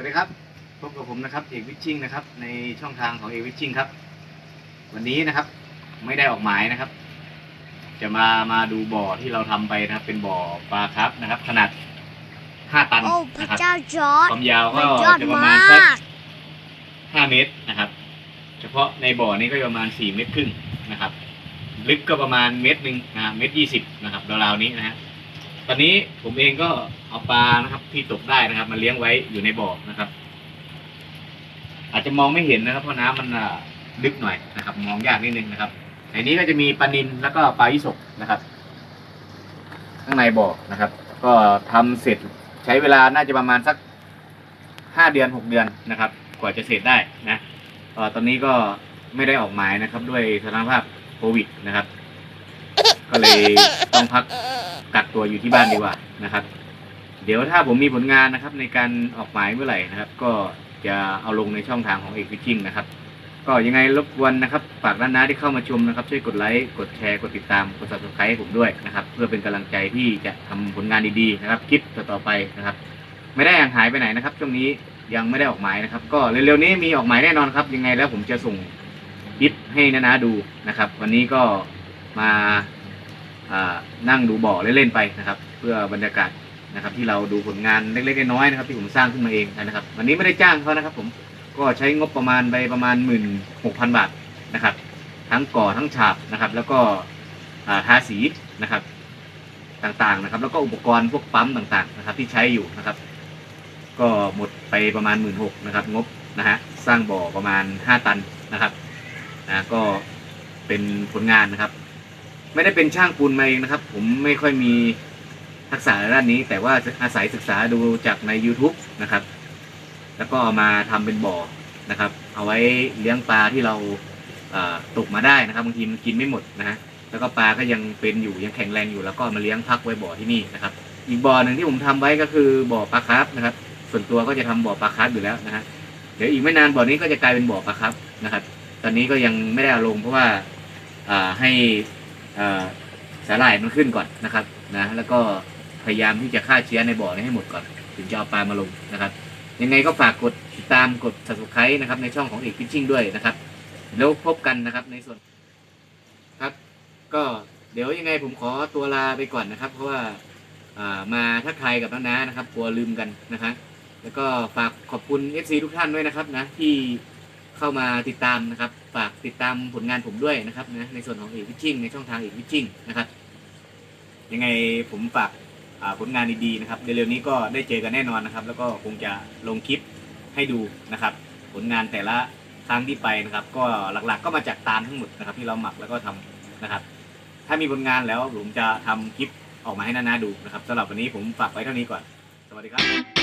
วัสดีครับ พบกับผมนะครับเอกวิชชิ่งนะครับ ในช่องทางของเอกวิชชิ่งครับ วันนี้นะครับ ไม่ได้ออกหมายนะครับ จะมามาดูบ่อที่เราทำไปนะครับ เป็นบ่อปลาครับนะครับ ขนาด5ตันโอ้พระนะครับเจ้าจอร์ดความยาวก็มันยอดจะประมามาณสักก5เมตรนะครับ เฉพาะในบ่อนี้ก็ประมาณ4เมตรครึ่งนะครับ ลึกก็ประมาณเมตรหนึ่งนะฮะเมตรยี่สิบนะครับราวๆนี้นะฮะต อนนี้ผมเองก็เอาปลานะครับ ที่ตกได้นะครับมาเลี้ยงไว้อยู่ในบ่อนะครับ อาจจะมองไม่เห็นนะครับเพราะน้ำมันลึกหน่อยนะครับ มองยากนิดนึงนะครับในนี้ก็จะมีปลานิลแล้วก็ปลายิสกนะครับ ข้างในบ่อนะครับ ก็ทำเสร็จใช้เวลาน่าจะประมาณสักห้าเดือนหกเดือนนะครับ กว่าจะเสร็จได้นะตอนนี้ก็ไม่ได้ออกหมายนะครับ ด้วยสถานภาพโควิดนะครับ ก็เลยต้องพักกักตัวอยู่ที่บ้านดีกว่านะครับ เดี๋ยวถ้าผมมีผลงานนะครับ ในการออกหมายเมื่อไหร่นะครับ ก็จะเอาลงในช่องทางของเอกฟิชชิ่งนะครับ ก็ยังไงรบกวนนะครับฝากด้านน้าที่เข้ามาชมนะครับ ช่วยกดไลค์กดแชร์กดติดตามกด subscribe ให้ผมด้วยนะครับ เพื่อเป็นกำลังใจที่จะทำผลงานดีๆนะครับคลิปต่อๆไปนะครับ ไม่ได้ห่างหายไปไหนนะครับช่วงนี้ยังไม่ได้ออกหมายนะครับ ก็เร็วๆนี้มีออกหมายแน่นอนครับ ยังไงแล้วผมจะส่งคลิปให้น้านาดูนะครับ วันนี้ก็มา นั่งดูบ่อเล่นๆไปนะครับ เพื่อบรรยากาศนะครับ ที่เราดูผลงานเล็กๆน้อยๆนะครับ ที่ผมสร้างขึ้นมาเองนะครับ วันนี้ไม่ได้จ้างเขานะครับ ผมก็ใช้งบประมาณไปประมาณหมื่นหกพันบาทนะครับ ทั้งก่อทั้งฉาบนะครับ แล้วก็ทาสีนะครับต่างๆนะครับ แล้วก็อุปกรณ์พวกปั๊มต่างๆนะครับ ที่ใช้อยู่นะครับ ก็หมดไปประมาณหมื่นหกนะครับ งบนะฮะสร้างบ่อประมาณห้าตันนะครับนะก็เป็นผลงานนะครับ ไม่ได้เป็นช่างปูนมาเองนะครับ ผมไม่ค่อยมีทักษะด้านนี้ แต่ว่าอาศัยศึกษาดูจากใน YouTube นะครับ แล้วก็ามาทำเป็นบ่อนะครับ เอาไว้เลี้ยงปลาที่เราตกมาได้นะครับบางทีมันกินไม่หมดนะฮะแล้วก็ปลาก็ยังเป็นอยู่ยังแข็งแรงอยู่แล้วก็มาเลี้ยงพักไว้บ่อที่นี่นะครับ อีกบ่อหนึ่งที่ผมทำไว้ก็คือบ่อปลาคาร์ฟนะครับ ส่วนตัวก็จะทำบ่อปลาคาร์ฟอยู่แล้วนะฮะเดี๋ยวอีกไม่นานบ่อนี้ก็จะกลายเป็นบ่อปลาคาร์ฟนะครับ ตอนนี้ก็ยังไม่ได้เอาลงเพราะว่าให้ สาหร่ายมันขึ้นก่อนนะครับนะแล้วก็พยายามที่จะฆ่าเชื้อในบ่อนี้ให้หมดก่อน ถึงจะเอาปลามาลงนะครับ ยังไงก็ฝากกดติดตามกด subscribe นะครับในช่องของเอกฟิชชิ่งด้วยนะครับ แล้วพบกันนะครับในส่วนครับ ก็เดี๋ยวยังไงผมขอตัวลาไปก่อนนะครับ เพราะว่าอ่ามาทักทายกับน้าๆนะครับกลัวลืมกันนะฮะแล้วก็ฝากขอบคุณ FC ทุกท่านด้วยนะครับนะที่เข้ามาติดตามนะครับ ฝากติดตามผลงานผมด้วยนะครับนะในส่วนของเอกวิชิ่งในช่องทางเอกวิชิ่งนะครับ ยังไงผมฝากผลงานดีๆนะครับเร็วๆนี้ก็ได้เจอกันแน่นอนนะครับ แล้วก็คงจะลงคลิปให้ดูนะครับ ผลงานแต่ละครั้งที่ไปนะครับ ก็หลักๆก็มาจากตาลทั้งหมดนะครับ ที่เราหมักแล้วก็ทำนะครับ ถ้ามีผลงานแล้วผมจะทำคลิปออกมาให้นานาดูนะครับสำหรับวันนี้ผมฝากไว้เท่านี้ก่อน สวัสดีครับ